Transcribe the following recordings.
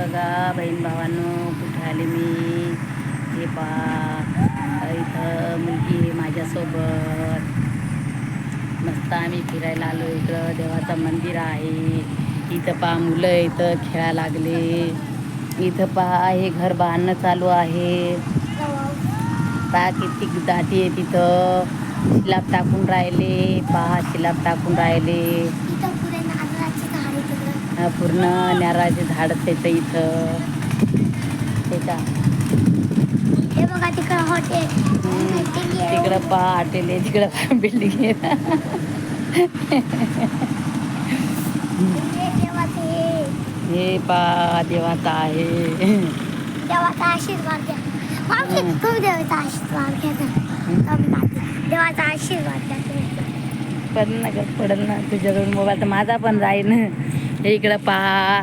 बघा बहीण भावांनो कुठे आले मी? हे पहा इथं मुलगी माझ्यासोबत. मस्त आम्ही फिरायला आलो इकडं देवाचं मंदिर आहे. इथं पहा मुलं इथं खेळायला लागले. इथं पहा हे घर बांधणं चालू आहे. पहा किती दाटी आहे तिथं. शिलाब टाकून राहिले पहा शिलाब टाकून राहिले इथं पुढे नारळाची झाड आहे तिकडं हा, पूर्ण नारळाचे इथं. ते का? हे बघा तिकडं पहा हॉटेल आहे. तिकडं बिल्डिंग आहे देवाचे हे. पहा देवाचं आहे. देवाचा आशीर्वाद घ्या. देवाचा आशीर्वाद घ्या ना. देवाचा आशीर्वाद घ्या पडल ना ग पडल ना. तुझ्याकडून मोबाईल तर माझा पण जाईन हे इकडं पहा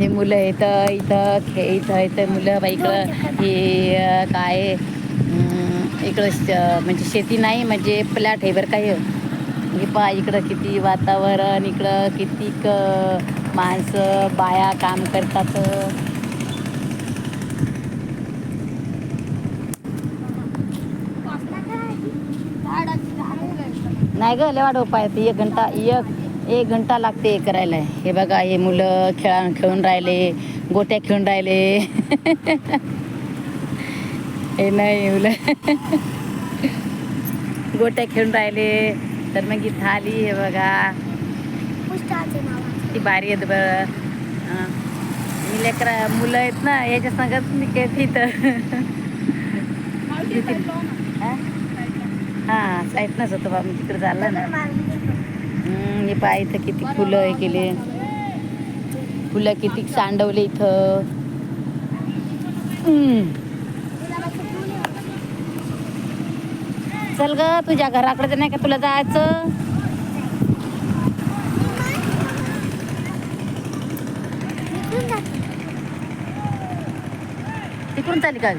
हे मुलं इथं इथं खे इथं इथं मुलं बाई इकडं. हे काय इकडं श- म्हणजे शेती नाही म्हणजे प्लॅट आहे बरं काय हे. पहा इकडं किती वातावरण इकडं किती क माणसं बाया काम करतात. नाही ग लय वाढव पाय एक घंटा एक एक घंटा लागते हे करायला. हे बघा हे मुलं खेळा खेळून राहिले गोट्या खेळून राहिले. हे नाही मुलं. गोट्या खेळून राहिले. तर मग इथं आली हे बघा. ती भारी आहेत बरं हं. मी लेकरा मुलं आहेत ना याच्या संगत मी खेळते इथं. हा? हा साईडनंच होतं बा मी तिकडे झालं ना. हम्म, हे पाय इथं किती फुलं हे केले. फुलं किती सांडवले इथं. चल ग तुझ्या घराकडे तर नाही का तुला जायचं? तिकडून चाली का?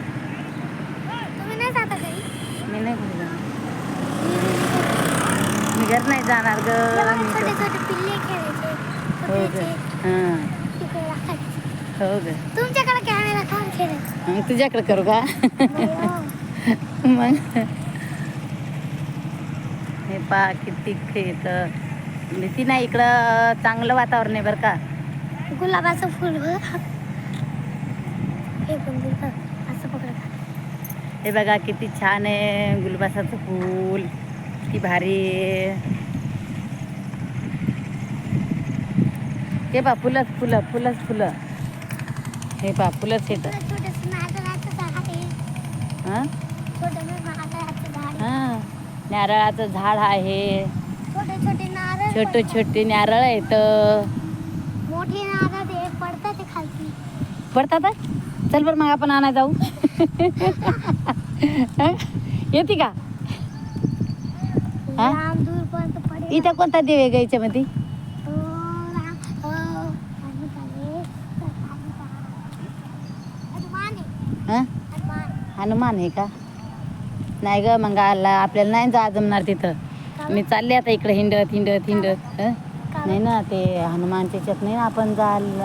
मी नाही घर नाही जाणार ग हो ग हां. हो ग. तुमच्याकडे कॅमेरा काम खेळायचं मग तुझ्याकडे करू का? हो. मग? हे पा किती खेत भीती नाही इकडं चांगलं वातावरण आहे बरं का. गुलाबाचं फुल. हे असं पकडा. हे बघा किती छान आहे गुलबासाचं फूल. किती भारी. हे बा फुलंच फुलं फुलंच फुलं. हे बा फुलंच येतं नारळाचं झाड आहे हां? हां नारळाचं झाड आहे. छोटे छोटे नारळ छोटे पडतात. मोठे नारळ पडतात खालती पडतात चल बरं मग आपण आणा जाऊ. येते का? हा? लांब पडेल इथं कोणता देव आहे ग याच्यामध्ये लांब- अजून काय? हनुमान आहे, हां हनुमान. हनुमान आहे का नाही ग मग आला आपल्याला नाही जा जमणार तिथं मी चालले आता इकडे हिंडत हिंडत हिंडत हं? नाही ना ते हनुमानच्या याच्यात नाही ना आपण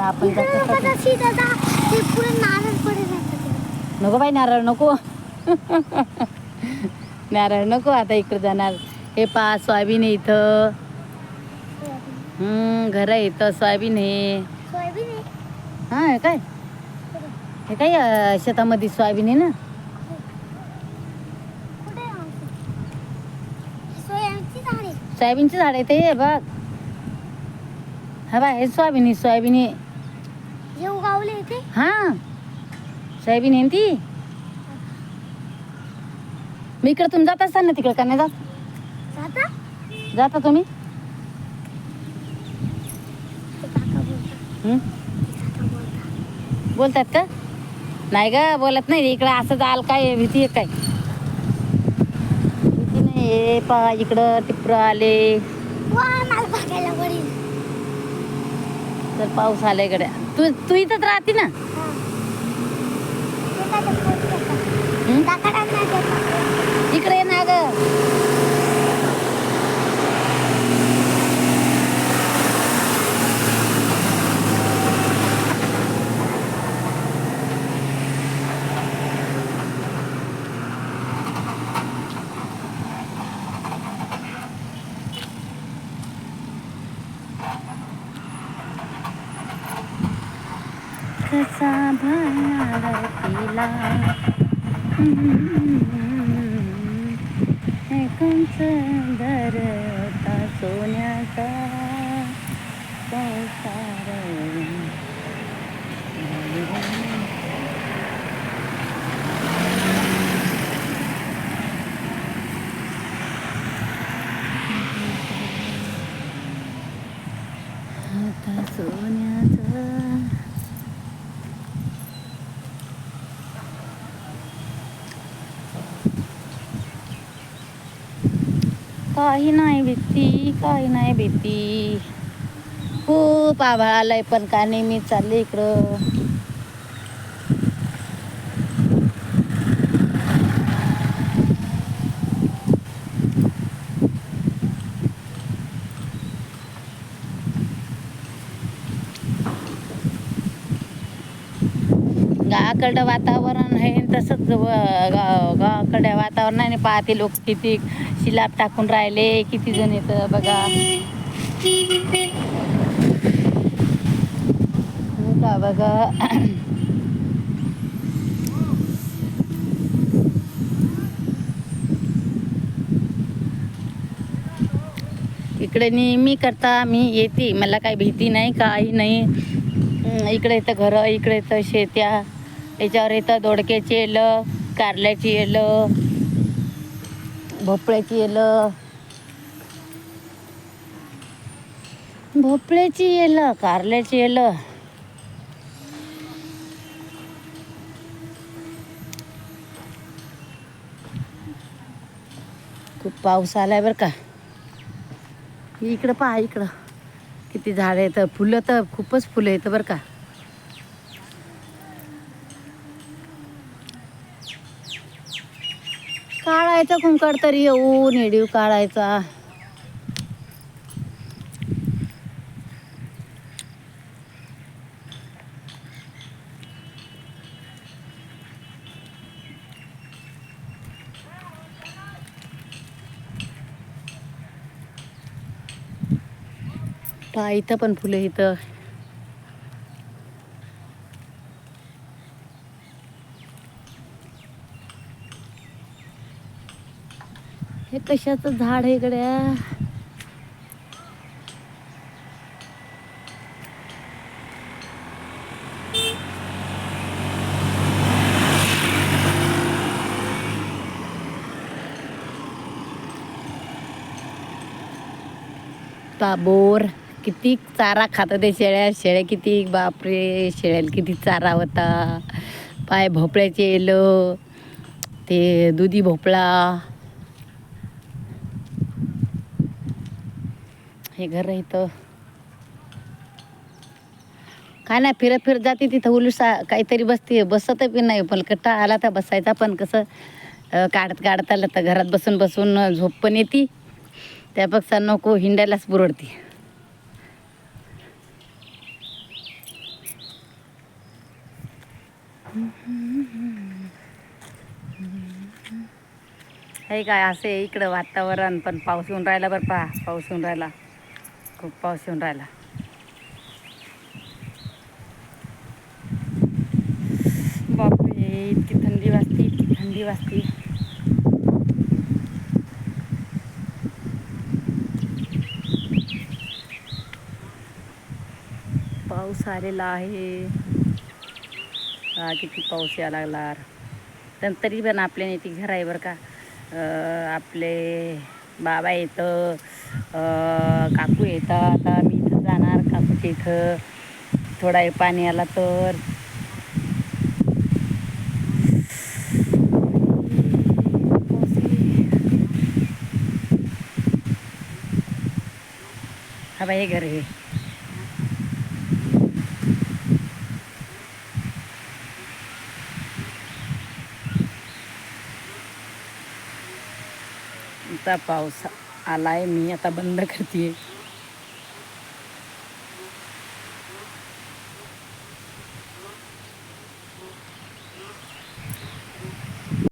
आपण इकडे सीधा जा. ते पुढे नारळ पडेल आता ते. नको बाई नारळ नको नारळ नको आता इकडे जाणार हे पा सोयाबीन आहे इथं. हम्म, घर आहे इथं सोयाबीन आहे. हां काय? हे काय शेतामध्ये सोयाबीन आहे ना? सोयाबीनची झाड ते हे बघ. हा बा हे सोयाबीन आहे सोयाबीन आहे. हे हां. सोयाबीन आहे ती? मी इकडे तुम्ही जात असताना तिकडे का नाही जात? जाता? जाता तुम्ही? बोलतात. हं? का? नाही ग बोलत नाही इकडं असं जाल काय? भीती आहे काय? भीती नाही हे पा इकडं टिप्र आले. वा मला बघायला वडील तर पाऊस आला इकडे तू तू इथंच राहते ना? हा. इकडे ये ना ग. कसा भाणार तिला कंच धरता सोन्याचा संसार आता सोन्याचा काही नाही भीती काही नाही भीती. खूप आभाळ आलंय पण का नाही मी चालले इकडं. इकडं वातावरण आहे. तसंच व- गाव आहे. वातावरणाने पाहते लोक किती शिलाप टाकून राहिले. किती जण येतं बघा. का बघा. इकडे नेहमी करता मी येते. मला काही भीती नाही काही नाही. इकडे तर घरं इकडे तर शेत्या. याच्यावर येतं दोडक्याची येलं कारल्याची येलं भोपळ्याची येलं. भोपळ्याची येलं कारल्याची येलं. खूप पाऊस आलाय बरं का. इकडं पहा इकडं. किती झाडं येतं फुलं तर खूपच फुलं येतं बरं का. काढायचा कुंकड तरी येऊ नेडीव काढायचा. पहा इथं पण फुलं इथं. कशाचं झाड आहे इकड्या बोर किती चारा खातं ते शेळ्या. शेळ्या किती बापरे शेळ्याला किती चारा होता. पाय भोपळ्याचे येलं ते दुधी भोपळा. हे घर इथं. काय नाही फिरत फिरत जाते तिथं. उलसा काहीतरी बसते बसत बी नाही. पण कट्टा आला तर बसायचा पण कसं काढत काढत आलं तर घरात बसून बसून झोप पण येते. त्यापेक्षा नको हिंडायलाच पुरडते हे काय असे इकडं वातावरण पण पाऊस येऊन राहिला बरं पा पाऊस येऊन राहिला. खूप पाऊस येऊन राहिला. बापरे इतकी थंडी वाजते इतकी थंडी वाजते. पाऊस आलेला आहे. हा किती पाऊस यायला लागला. पण तरी पण आपल्या नेते घराईवर आहे बरं का. आपले बाबा येतं काकू येतं. आता मी इथं जाणार काकूच्या इथं. थोडा वेळ पाणी आला तर. हा बाई हे घर आहे. आता आला आलाय मी आता बंद करते